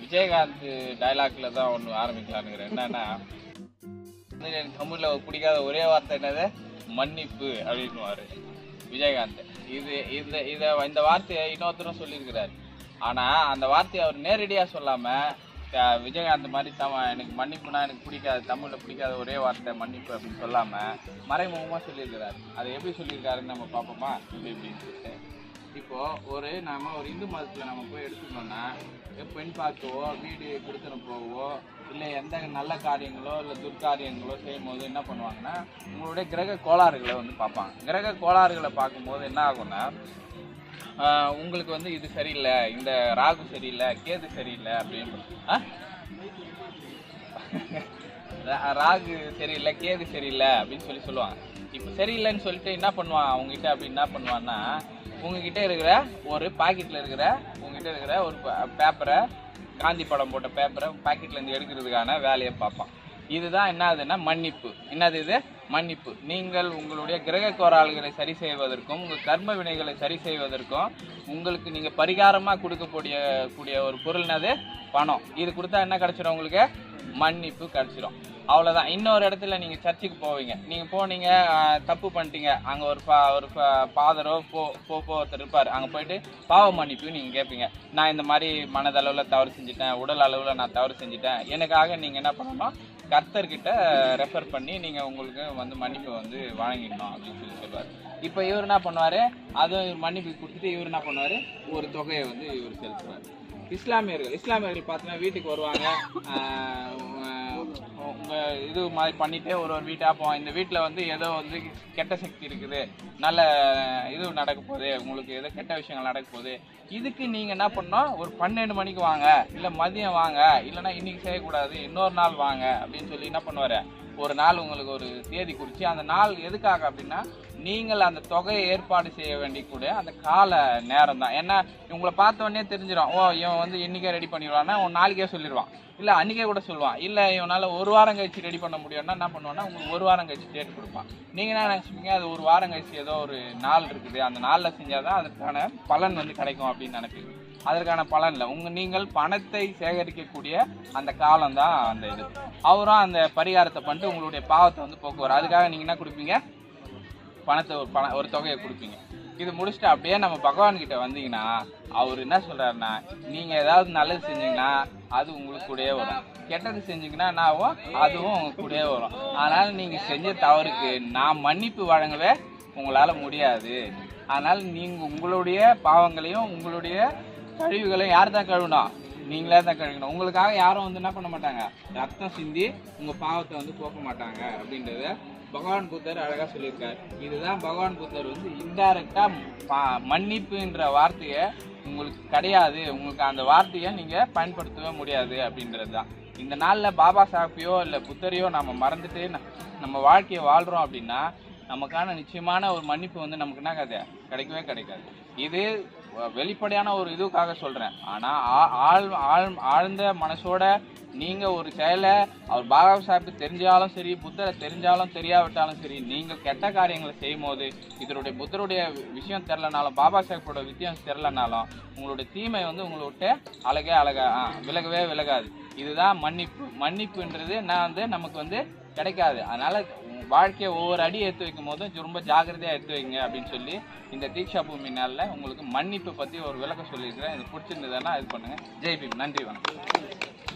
விஜயகாந்த் டைலாக்ல தான் ஒன்று ஆரம்பிக்கலான்னு என்னன்னா எனக்கு தமிழில் பிடிக்காத ஒரே வார்த்தை என்னது? மன்னிப்பு அப்படின்னுவாரு விஜயகாந்த். இது இந்த இதை இந்த வார்த்தையை இன்னொருத்தரும் சொல்லியிருக்கிறார். ஆனால் அந்த வார்த்தையை அவர் நேரடியாக சொல்லாமல் விஜயகாந்த் மாதிரி தம எனக்கு மன்னிப்புனா எனக்கு பிடிக்காது தமிழில் பிடிக்காத ஒரே வார்த்தை மன்னிப்பு அப்படின்னு சொல்லாமல் மறைமுகமாக சொல்லியிருக்கிறார். அதை எப்படி சொல்லியிருக்காருன்னு நம்ம பார்ப்போமா? இப்படி இப்படின்னு சொல்லிட்டு இப்போது ஒரு நாம் ஒரு இந்து மதத்தில் நம்ம போய் எடுத்துக்கணும்னா பெண் பார்க்கவோ வீடு கொடுத்துன போகவோ இல்லை எந்த நல்ல காரியங்களோ இல்லை துர்காரியங்களோ செய்யும் போது என்ன பண்ணுவாங்கன்னா உங்களுடைய கிரக கோளாறுகளை வந்து பார்ப்பாங்க. கிரக கோளாறுகளை பார்க்கும்போது என்ன ஆகும்னா உங்களுக்கு வந்து இது சரியில்லை இந்த ராகு சரியில்லை கேது சரியில்லை அப்படின்னு ராகு சரியில்லை கேது சரியில்லை அப்படின்னு சொல்லி சொல்லுவாங்க. இப்போ சரியில்லைன்னு சொல்லிட்டு என்ன பண்ணுவான் அவங்ககிட்ட அப்படி என்ன பண்ணுவான்னா உங்ககிட்ட இருக்கிற ஒரு பாக்கெட்டில் இருக்கிற உங்ககிட்ட இருக்கிற ஒரு பேப்பரை காந்தி படம் போட்ட பேப்பரை பாக்கெட்ல இருந்து எடுக்கிறதுக்கான வேலையை பார்ப்பான். இதுதான் என்னதுன்னா மன்னிப்பு. என்னது இது? மன்னிப்பு. நீங்கள் உங்களுடைய கிரக கோரால்களை சரி செய்வதற்கும் உங்கள் கர்ம வினைகளை சரி செய்வதற்கும் உங்களுக்கு நீங்கள் பரிகாரமாக கொடுக்கக்கூடிய கூடிய ஒரு பொருள்னது பணம். இது கொடுத்தா என்ன கிடச்சிடும் உங்களுக்கு? மன்னிப்பு கிடச்சிடும் அவ்வளோதான் இன்னொரு இடத்துல நீங்கள் சர்ச்சுக்கு போவீங்க. நீங்கள் போனீங்க தப்பு பண்ணிட்டீங்க. அங்கே ஒரு பா ஒரு ஃபாதரோ போ போ போ ஒருத்தர் இருப்பார். அங்கே போயிட்டு பாவ மன்னிப்பு நீங்கள் கேட்பீங்க நான் இந்த மாதிரி மனதளவில் தவறு செஞ்சுட்டேன் உடல் அளவில் நான் தவறு செஞ்சுட்டேன். எனக்காக நீங்கள் என்ன பண்ணணும் கர்த்தர்கிட்ட ரெஃபர் பண்ணி நீங்கள் உங்களுக்கு வந்து மன்னிப்பு வந்து வழங்கிடணும் அப்படின்னு சொல்லி சொல்லுவார். இப்போ இவர் என்ன பண்ணுவார்? அதுவும் இவர் மன்னிப்பு கொடுத்துட்டு இவர் என்ன பண்ணுவார்? ஒரு தொகையை வந்து இவர் செலுத்துவார். இஸ்லாமியர்கள் இஸ்லாமியர்கள் பார்த்தீங்கன்னா வீட்டுக்கு வருவாங்க. உங்கள் இது மாதிரி பண்ணிகிட்டே ஒரு ஒரு வீட்டாக போவோம். இந்த வீட்டில் வந்து ஏதோ வந்து கெட்ட சக்தி இருக்குது. நல்ல இது நடக்க போகுது. உங்களுக்கு ஏதோ கெட்ட விஷயங்கள் நடக்க போகுது. இதுக்கு நீங்கள் என்ன பண்ணோம் ஒரு பன்னெண்டு மணிக்கு வாங்க. இல்லை மதியம் வாங்க. இல்லைன்னா இன்றைக்கி செய்யக்கூடாது. இன்னொரு நாள் வாங்க அப்படின்னு சொல்லி என்ன பண்ணுவார்? ஒரு நாள் உங்களுக்கு ஒரு தேதி குறித்து அந்த நாள் எதுக்காக அப்படின்னா நீங்கள் அந்த தொகையை ஏற்பாடு செய்ய வேண்டிய கூட அந்த கால நேரம் தான் ஏன்னா இவங்களை பார்த்த தெரிஞ்சிடும். ஓ இவன் வந்து இன்றைக்கே ரெடி பண்ணிடுவான்னா உன் நாளைக்கே சொல்லிடுவான். இல்லை அன்றைக்கே கூட சொல்லுவான். இல்லை இவனால் ஒரு வாரம் கழிச்சு ரெடி பண்ண முடியும்னா என்ன பண்ணுவான்னா உங்களுக்கு ஒரு வாரம் கழிச்சு டேட் கொடுப்பான். நீங்கள் என்ன நினச்சிப்பீங்க அது ஒரு வாரம் கழிச்சு ஏதோ ஒரு நாள் இருக்குது. அந்த நாளில் செஞ்சால் தான் அதற்கான பலன் வந்து கிடைக்கும் அப்படின்னு நினைப்பீங்க. அதற்கான பலன் இல்லை. உங்கள் நீங்கள் பணத்தை சேகரிக்கக்கூடிய அந்த காலம் தான் அந்த இது. அவரும் அந்த பரிகாரத்தை பண்ணிட்டு உங்களுடைய பாவத்தை வந்து போக்குவார். அதுக்காக நீங்கள் என்ன கொடுப்பீங்க? பணத்தை ஒரு பண ஒரு தொகையை கொடுப்பீங்க. இது முடிச்சுட்டு அப்படியே நம்ம பகவான்கிட்ட வந்தீங்கன்னா அவர் என்ன சொல்கிறாருன்னா நீங்கள் ஏதாவது நல்லது செஞ்சீங்கன்னா அது உங்களுக்கு கூடயே வரும். கெட்டது செஞ்சீங்கன்னா என்ன ஆகும்? அதுவும் உங்களுக்கு கூடயே வரும். அதனால் நீங்கள் செஞ்ச தவறுக்கு நான் மன்னிப்பு வழங்கவே உங்களால் முடியாது. அதனால் நீங்கள் உங்களுடைய பாவங்களையும் உங்களுடைய கழிவுகளையும் யார் தான் கழுவினோம் நீங்களே தான் கழுவணும் உங்களுக்காக யாரும் வந்து என்ன பண்ண மாட்டாங்க? ரத்தம் சிந்தி உங்க பாவத்தை வந்து போக்க மாட்டாங்க அப்படின்றத பகவான் புத்தர் அழகா சொல்லியிருக்காரு. இதுதான் பகவான் புத்தர் வந்து இன்டைரக்டா மன்னிப்புன்ற வார்த்தையை உங்களுக்கு கிடையாது. உங்களுக்கு அந்த வார்த்தையை நீங்க பயன்படுத்தவே முடியாது அப்படின்றது தான். இந்த நாள்ல பாபா சாஹிப்பையோ இல்ல புத்தரையோ நம்ம மறந்துட்டு நம்ம வாழ்க்கையை வாழ்றோம் அப்படின்னா நமக்கான நிச்சயமான ஒரு மன்னிப்பு வந்து நமக்கு என்ன கதை கிடைக்கவே கிடைக்காது. இது வெளிப்படையான ஒரு இதுக்காக சொல்கிறேன் ஆனால் ஆ- ஆழ் ஆழ் ஆழ்ந்த மனசோட நீங்கள் ஒரு செயலை அவர் பாபா சாஹிப் தெரிஞ்சாலும் சரி புத்தரை தெரிஞ்சாலும் தெரியாவிட்டாலும் சரி நீங்கள் கெட்ட காரியங்களை செய்யும் போது இதனுடைய புத்தருடைய விஷயம் தெரிலனாலும் பாபா சாஹிப்போட வித்தியம் தெரிலனாலும் உங்களுடைய தீமை வந்து உங்களை விட்டு அழகே அழகா விலகவே விலகாது. இதுதான் மன்னிப்பு. மன்னிப்புன்றது நான் வந்து நமக்கு வந்து கிடைக்காது. அதனால் வாழ்க்கையை ஒவ்வொரு அடி எடுத்து வைக்கும் போதும் ரொம்ப ஜாகிரதையாக எடுத்து வைங்க அப்படின்னு சொல்லி இந்த தீக்ஷா பூமி நாளில் உங்களுக்கு மன்னிப்பு பற்றி ஒரு விளக்கம் சொல்லியிருக்கிறேன். இது பிடிச்சிருந்ததுன்னா இது பண்ணுங்கள் ஜெய் நன்றி வணக்கம்.